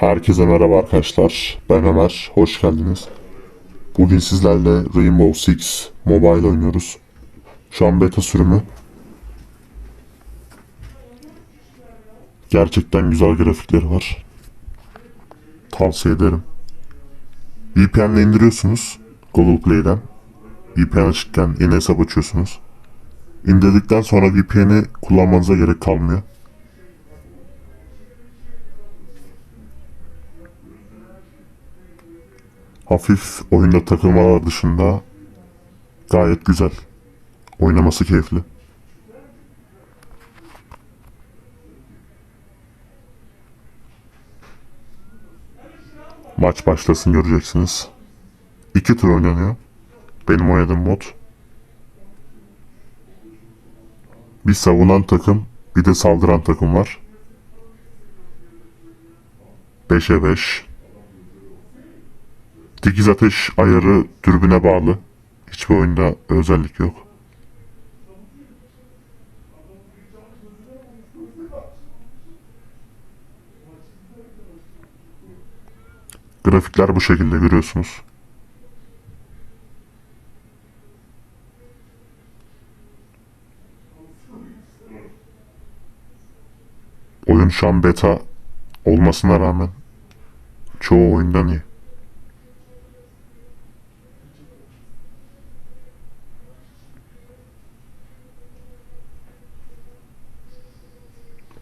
Herkese merhaba arkadaşlar. Ben Ömer. Hoş geldiniz. Bugün sizlerle Rainbow Six Mobile oynuyoruz. Şu an beta sürümü. Gerçekten güzel grafikleri var. Tavsiye ederim. VPN ile indiriyorsunuz Google Play'den. VPN açıkken yeni hesap açıyorsunuz. İndirdikten sonra VPN'i kullanmanıza gerek kalmıyor. Hafif oyunda takılmalar dışında gayet güzel. Oynaması keyifli. Maç başlasın göreceksiniz. İki tur oynanıyor. Benim oynadığım mod. Bir savunan takım, bir de saldıran takım var. 5'e 5. Dikiz ateş ayarı dürbüne bağlı. Hiçbir oyunda özellik yok. Grafikler bu şekilde görüyorsunuz. Oyun şu an beta olmasına rağmen çoğu oyundan iyi.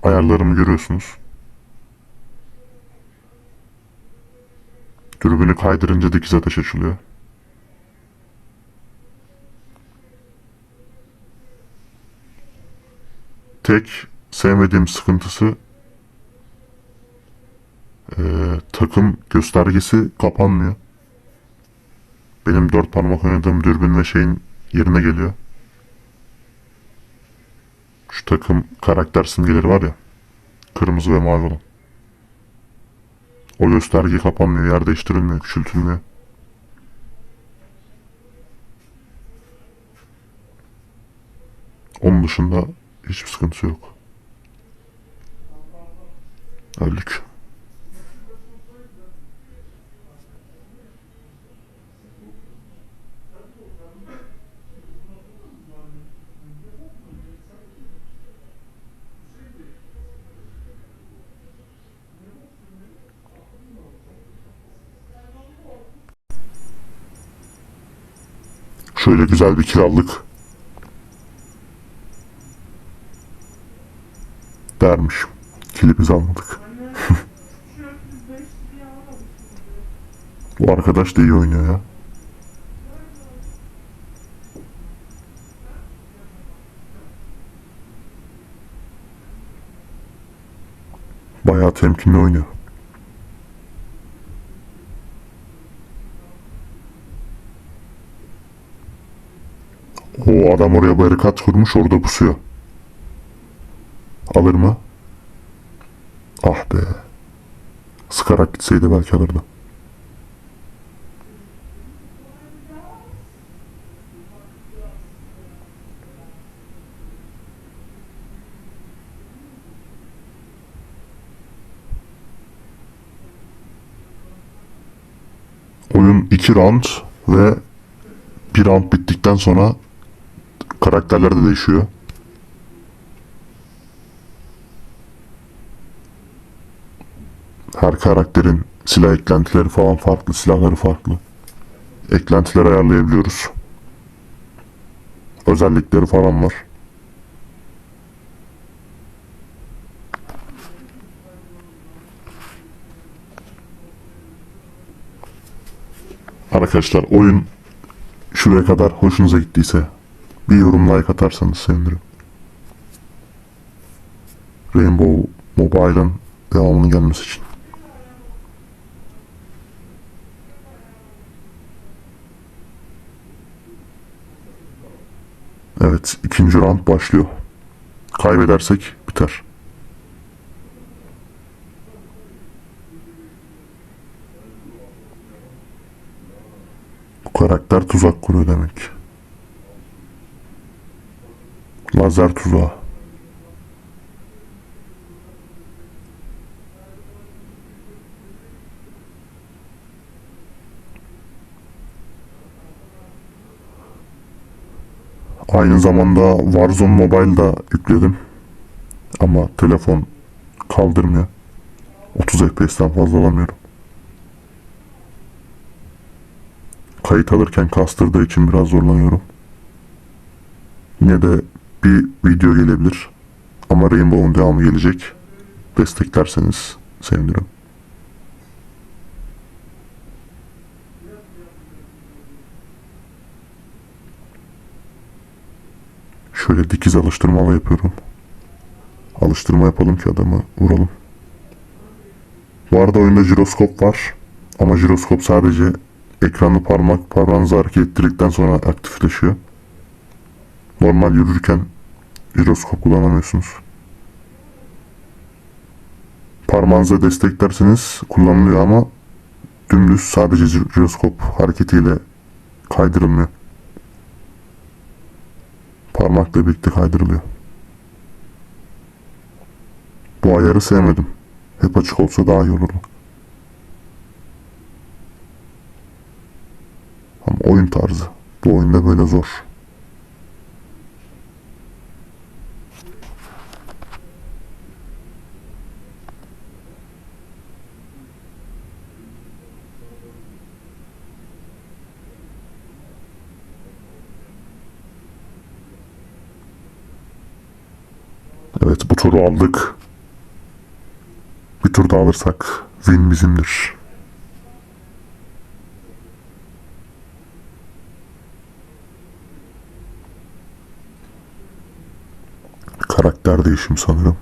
Ayarlarımı görüyorsunuz. Dürbünü kaydırınca dikiz ateş açılıyor. Tek sevmediğim sıkıntısı eee, takım göstergesi kapanmıyor. Benim dört parmak oynadığım dürbün ve şeyin yerine geliyor. Şu takım karakter simgeleri var ya. Kırmızı ve mavi olan. O gösterge kapanmıyor, yer değiştirilmiyor, küçültülmüyor. Onun dışında hiçbir sıkıntısı yok. Öldük. Şöyle güzel bir kiralık. Dermiş. Kilimizi almadık. Bu arkadaş da iyi oynuyor ya. Bayağı temkinli oynuyor. O adam oraya barikat kurmuş orada pusuyor. Alır mı? Ah be. Sıkarak gitseydi belki alırdı. Oyun 2 round ve bir round bittikten sonra karakterler de değişiyor. Her karakterin silah eklentileri falan farklı, silahları farklı. Eklentiler ayarlayabiliyoruz. Özellikleri falan var. Arkadaşlar oyun şuraya kadar hoşunuza gittiyse bir yorum like atarsanız sevinirim. Rainbow Mobile'ın devamının gelmesi için. Evet, ikinci round başlıyor. Kaybedersek biter. Bu karakter tuzak kuruyor demek. Nazar tuzağı. Aynı zamanda Warzone Mobile da yükledim. Ama telefon kaldırmıyor. 30 FPS'ten fazla alamıyorum. Kayıt alırken kastırdığı için biraz zorlanıyorum. Yine de bir video gelebilir. Ama Rainbow'un devamı gelecek. Desteklerseniz sevinirim. Şöyle dikiz alıştırmalı yapıyorum. Alıştırma yapalım ki adamı vuralım. Bu arada oyunda jiroskop var. Ama jiroskop sadece ekranı parmak parmağınızı hareket ettirdikten sonra aktifleşiyor. Normal yürürken jiroskop kullanamıyorsunuz. Parmağınıza desteklerseniz kullanılıyor ama dümdüz sadece jiroskop hareketiyle kaydırılmıyor. Parmakla birlikte kaydırılıyor. Bu ayarı sevmedim. Hep açık olsa daha iyi olurdu. Ama oyun tarzı. Bu oyunda böyle zor. Evet bu turu aldık. Bir tur daha alırsak win bizimdir. Karakter değişim sanırım.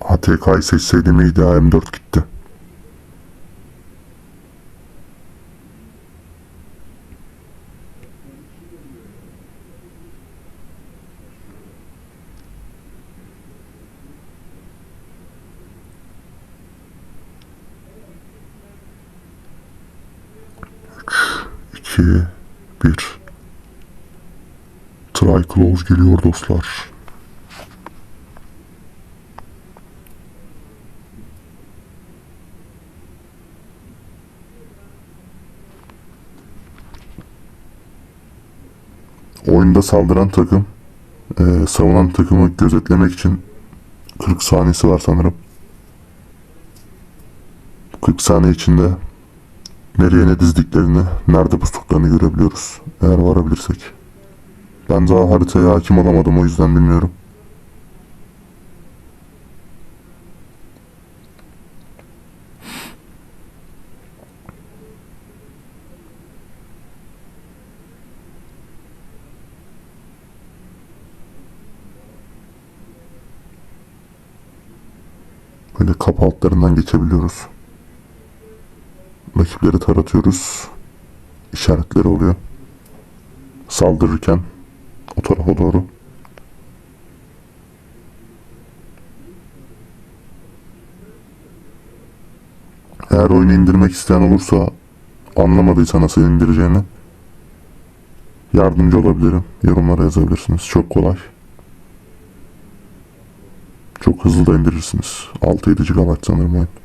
ATK'yı seçseydim iyiydi M4 gitti. İki, bir. Try close geliyor dostlar. Oyunda saldıran takım e, savunan takımı gözetlemek için 40 saniyesi var sanırım. 40 saniye içinde nereye ne dizdiklerini, nerede pustuklarını görebiliyoruz. Eğer varabilirsek. Ben daha haritaya hakim olamadım o yüzden bilmiyorum. Böyle kapı altlarından geçebiliyoruz. Rakipleri taratıyoruz. İşaretleri oluyor. Saldırırken o tarafa doğru. Eğer oyunu indirmek isteyen olursa anlamadıysa nasıl indireceğini yardımcı olabilirim. Yorumlara yazabilirsiniz. Çok kolay. Çok hızlı da indirirsiniz. 6-7 GB sanırım oyun.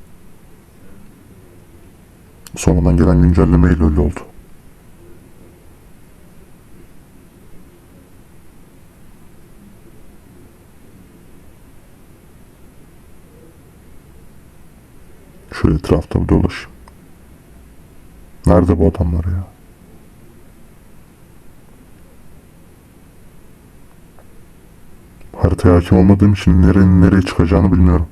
Sonradan gelen güncelleme ile öyle oldu. Şöyle etrafta bir dolaşayım. Nerede bu adamlar ya? Haritaya hakim olmadığım için nerenin nereye çıkacağını bilmiyorum.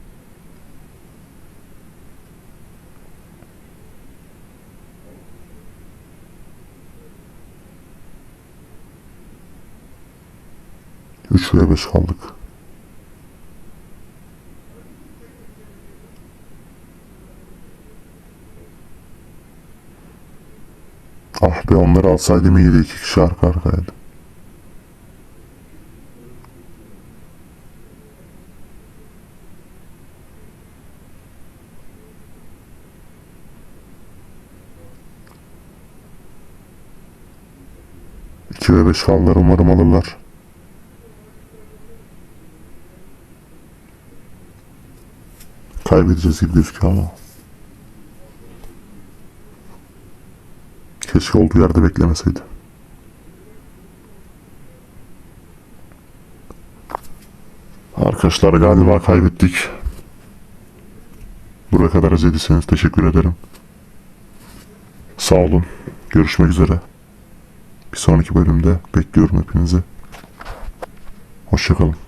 Üç ve beş kaldık. Ah be onları alsaydım iyiydi iki kişi arka arkaydı. İki ve beş kaldılar umarım alırlar. Kaybedeceğiz gibi gözüküyor ama. Keşke olduğu yerde beklemeseydi. Arkadaşlar galiba kaybettik. Buraya kadar izlediyseniz teşekkür ederim. Sağ olun. Görüşmek üzere. Bir sonraki bölümde bekliyorum hepinizi. Hoşçakalın.